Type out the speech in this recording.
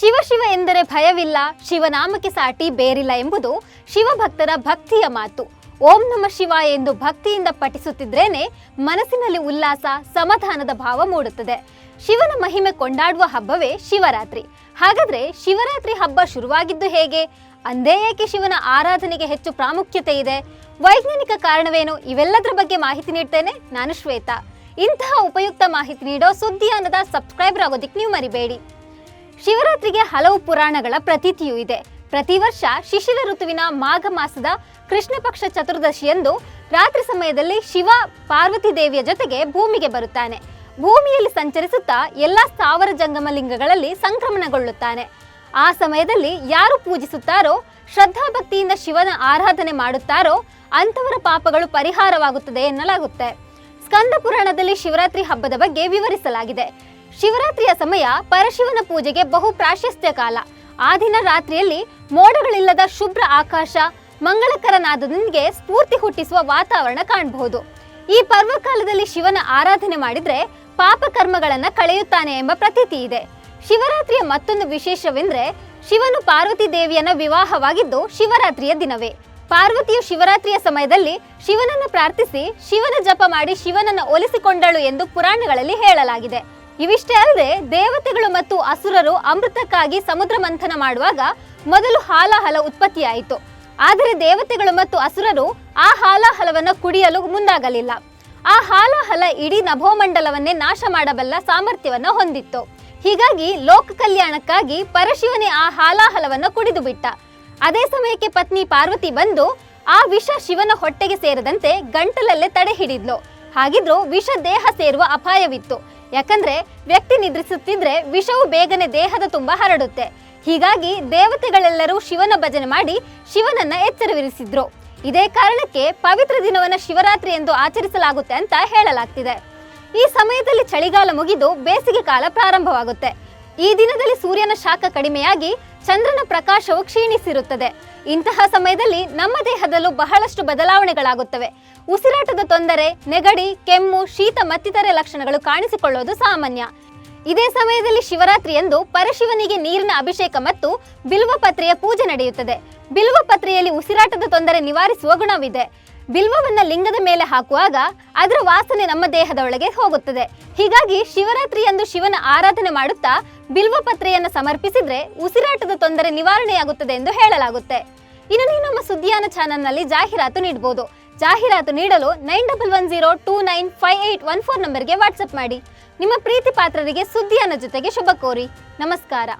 ಶಿವ ಶಿವ ಎಂದರೆ ಭಯವಿಲ್ಲ, ಶಿವನಾಮಕ್ಕೆ ಸಾಟಿ ಬೇರಿಲ್ಲ ಎಂಬುದು ಶಿವಭಕ್ತರ ಭಕ್ತಿಯ ಮಾತು. ಓಂ ನಮ ಶಿವ ಎಂದು ಭಕ್ತಿಯಿಂದ ಪಠಿಸುತ್ತಿದ್ರೇನೆ ಮನಸ್ಸಿನಲ್ಲಿ ಉಲ್ಲಾಸ, ಸಮಾಧಾನದ ಭಾವ ಮೂಡುತ್ತದೆ. ಶಿವನ ಮಹಿಮೆ ಕೊಂಡಾಡುವ ಹಬ್ಬವೇ ಶಿವರಾತ್ರಿ. ಹಾಗಾದ್ರೆ ಶಿವರಾತ್ರಿ ಹಬ್ಬ ಶುರುವಾಗಿದ್ದು ಹೇಗೆ? ಅಂದೇ ಏಕೆ ಶಿವನ ಆರಾಧನೆಗೆ ಹೆಚ್ಚು ಪ್ರಾಮುಖ್ಯತೆ ಇದೆ? ವೈಜ್ಞಾನಿಕ ಕಾರಣವೇನು? ಇವೆಲ್ಲದರ ಬಗ್ಗೆ ಮಾಹಿತಿ ನೀಡ್ತೇನೆ ನಾನು ಶ್ವೇತಾ. ಇಂತಹ ಉಪಯುಕ್ತ ಮಾಹಿತಿ ನೀಡೋ ಸುದ್ದಿಯಾನದ ಸಬ್ಸ್ಕ್ರೈಬರ್ ಆಗೋದಿಕ್ ನೀವು ಮರಿಬೇಡಿ. ಶಿವರಾತ್ರಿಗೆ ಹಲವು ಪುರಾಣಗಳ ಪ್ರತೀತಿಯೂ ಇದೆ. ಪ್ರತಿ ವರ್ಷ ಶಿಶಿರ ಋತುವಿನ ಮಾಘ ಮಾಸದ ಕೃಷ್ಣ ಪಕ್ಷ ಚತುರ್ದಶಿಯಂದು ರಾತ್ರಿ ಸಮಯದಲ್ಲಿ ಶಿವ ಪಾರ್ವತಿ ದೇವಿಯ ಜೊತೆಗೆ ಭೂಮಿಗೆ ಬರುತ್ತಾನೆ. ಭೂಮಿಯಲ್ಲಿ ಸಂಚರಿಸುತ್ತಾ ಎಲ್ಲಾ ಸ್ಥಾವರ ಜಂಗಮ ಲಿಂಗಗಳಲ್ಲಿ ಸಂಕ್ರಮಣಗೊಳ್ಳುತ್ತಾನೆ. ಆ ಸಮಯದಲ್ಲಿ ಯಾರು ಪೂಜಿಸುತ್ತಾರೋ ಶ್ರದ್ಧಾಭಕ್ತಿಯಿಂದ ಶಿವನ ಆರಾಧನೆ ಮಾಡುತ್ತಾರೋ, ಅಂಥವರ ಪಾಪಗಳು ಪರಿಹಾರವಾಗುತ್ತದೆ ಎನ್ನಲಾಗುತ್ತೆ. ಸ್ಕಂದ ಪುರಾಣದಲ್ಲಿ ಶಿವರಾತ್ರಿ ಹಬ್ಬದ ಬಗ್ಗೆ ವಿವರಿಸಲಾಗಿದೆ. ಶಿವರಾತ್ರಿಯ ಸಮಯ ಪರಶಿವನ ಪೂಜೆಗೆ ಬಹು ಪ್ರಾಶಸ್ತ್ಯ ಕಾಲ. ಆ ದಿನ ರಾತ್ರಿಯಲ್ಲಿ ಮೋಡಗಳಿಲ್ಲದ ಶುಭ್ರ ಆಕಾಶ ಮಂಗಳಕರ ನಾದದೊಂದಿಗೆ ಸ್ಫೂರ್ತಿ ಹುಟ್ಟಿಸುವ ವಾತಾವರಣ ಕಾಣಬಹುದು. ಈ ಪರ್ವಕಾಲದಲ್ಲಿ ಶಿವನ ಆರಾಧನೆ ಮಾಡಿದ್ರೆ ಪಾಪ ಕರ್ಮಗಳನ್ನ ಕಳೆಯುತ್ತಾನೆ ಎಂಬ ಪ್ರತೀತಿ ಇದೆ. ಶಿವರಾತ್ರಿಯ ಮತ್ತೊಂದು ವಿಶೇಷವೆಂದ್ರೆ ಶಿವನು ಪಾರ್ವತಿ ದೇವಿಯನ್ನ ವಿವಾಹವಾಗಿದ್ದು ಶಿವರಾತ್ರಿಯ ದಿನವೇ. ಪಾರ್ವತಿಯು ಶಿವರಾತ್ರಿಯ ಸಮಯದಲ್ಲಿ ಶಿವನನ್ನು ಪ್ರಾರ್ಥಿಸಿ ಶಿವನ ಜಪ ಮಾಡಿ ಶಿವನನ್ನು ಒಲಿಸಿಕೊಂಡಳು ಎಂದು ಪುರಾಣಗಳಲ್ಲಿ ಹೇಳಲಾಗಿದೆ. ಇವಿಷ್ಟೇ ಅಲ್ಲದೆ ದೇವತೆಗಳು ಮತ್ತು ಅಸುರರು ಅಮೃತಕ್ಕಾಗಿ ಸಮುದ್ರ ಮಂಥನ ಮಾಡುವಾಗ ಮೊದಲು ಹಾಲಾಹಲ ಉತ್ಪತ್ತಿಯಾಯಿತು. ಆದರೆ ದೇವತೆಗಳು ಮತ್ತು ಅಸುರರು ಆ ಹಾಲಾಹಲವನ್ನು ಕುಡಿಯಲು ಮುಂದಾಗಲಿಲ್ಲ. ಆ ಹಾಲಾಹಲ ಇಡೀ ನಭೋಮಂಡಲವನ್ನೇ ನಾಶ ಮಾಡಬಲ್ಲ ಸಾಮರ್ಥ್ಯವನ್ನು ಹೊಂದಿತ್ತು. ಹೀಗಾಗಿ ಲೋಕ ಕಲ್ಯಾಣಕ್ಕಾಗಿ ಪರಶಿವನೇ ಆ ಹಾಲಾಹಲವನ್ನು ಕುಡಿದು ಬಿಟ್ಟ. ಅದೇ ಸಮಯಕ್ಕೆ ಪತ್ನಿ ಪಾರ್ವತಿ ಬಂದು ಆ ವಿಷ ಶಿವನ ಹೊಟ್ಟೆಗೆ ಸೇರದಂತೆ ಗಂಟಲಲ್ಲೇ ತಡೆ ಹಿಡಿದ್ಲು ಹಾಗಿದ್ರು ವಿಷ ದೇಹ ಸೇರುವ ಅಪಾಯವಿತ್ತು. ಯಾಕಂದ್ರೆ ವ್ಯಕ್ತಿ ನಿದ್ರಿಸುತ್ತಿದ್ರೆ ವಿಷವು ಬೇಗನೆ ದೇಹದ ತುಂಬ ಹರಡುತ್ತೆ. ಹೀಗಾಗಿ ದೇವತೆಗಳೆಲ್ಲರೂ ಶಿವನ ಭಜನೆ ಮಾಡಿ ಶಿವನನ್ನ ಎಚ್ಚರವಿರಿಸಿದ್ರು. ಇದೇ ಕಾರಣಕ್ಕೆ ಪವಿತ್ರ ದಿನವನ್ನ ಶಿವರಾತ್ರಿ ಎಂದು ಆಚರಿಸಲಾಗುತ್ತೆ ಅಂತ ಹೇಳಲಾಗ್ತಿದೆ. ಈ ಸಮಯದಲ್ಲಿ ಚಳಿಗಾಲ ಮುಗಿದು ಬೇಸಿಗೆ ಕಾಲ ಪ್ರಾರಂಭವಾಗುತ್ತೆ. ಈ ದಿನದಲ್ಲಿ ಸೂರ್ಯನ ಶಾಖ ಕಡಿಮೆಯಾಗಿ ಚಂದ್ರನ ಪ್ರಕಾಶವು ಕ್ಷೀಣಿಸಿರುತ್ತದೆ. ಇಂತಹ ಸಮಯದಲ್ಲಿ ನಮ್ಮ ದೇಹದಲ್ಲೂ ಬಹಳಷ್ಟು ಬದಲಾವಣೆಗಳಾಗುತ್ತವೆ. ಉಸಿರಾಟದ ತೊಂದರೆ, ನೆಗಡಿ, ಕೆಮ್ಮು, ಶೀತ ಮತ್ತಿತರೆ ಲಕ್ಷಣಗಳು ಕಾಣಿಸಿಕೊಳ್ಳುವುದು ಸಾಮಾನ್ಯ. ಇದೇ ಸಮಯದಲ್ಲಿ ಶಿವರಾತ್ರಿಯಂದು ಪರಶಿವನಿಗೆ ನೀರಿನ ಅಭಿಷೇಕ ಮತ್ತು ಬಿಲ್ವಪತ್ರೆಯ ಪೂಜೆ ನಡೆಯುತ್ತದೆ. ಬಿಲ್ವಪತ್ರೆಯಲ್ಲಿ ಉಸಿರಾಟದ ತೊಂದರೆ ನಿವಾರಿಸುವ ಗುಣವಿದೆ. ಬಿಲ್ವವನ್ನ ಲಿಂಗದ ಮೇಲೆ ಹಾಕುವಾಗ ಅದರ ವಾಸನೆ ನಮ್ಮ ದೇಹದ ಒಳಗೆ ಹೋಗುತ್ತದೆ. ಹೀಗಾಗಿ ಶಿವರಾತ್ರಿಯಂದು ಶಿವನ ಆರಾಧನೆ ಮಾಡುತ್ತಾ ಬಿಲ್ವ ಪತ್ರೆಯನ್ನು ಸಮರ್ಪಿಸಿದ್ರೆ ಉಸಿರಾಟದ ತೊಂದರೆ ನಿವಾರಣೆಯಾಗುತ್ತದೆ ಎಂದು ಹೇಳಲಾಗುತ್ತೆ. ಇನ್ನು ನೀವು ನಮ್ಮ ಸುದ್ದಿಯಾನ ಚಾನಲ್ನಲ್ಲಿ ಜಾಹೀರಾತು ನೀಡಬಹುದು ಜಾಹೀರಾತು ನೀಡಲು nine double one zero two nine five eight one four ನಂಬರ್ಗೆ ವಾಟ್ಸಪ್ ಮಾಡಿ. ನಿಮ್ಮ ಪ್ರೀತಿ ಪಾತ್ರರಿಗೆ ಸುದ್ದಿಯಾನ ಜೊತೆಗೆ ಶುಭ ಕೋರಿ. ನಮಸ್ಕಾರ.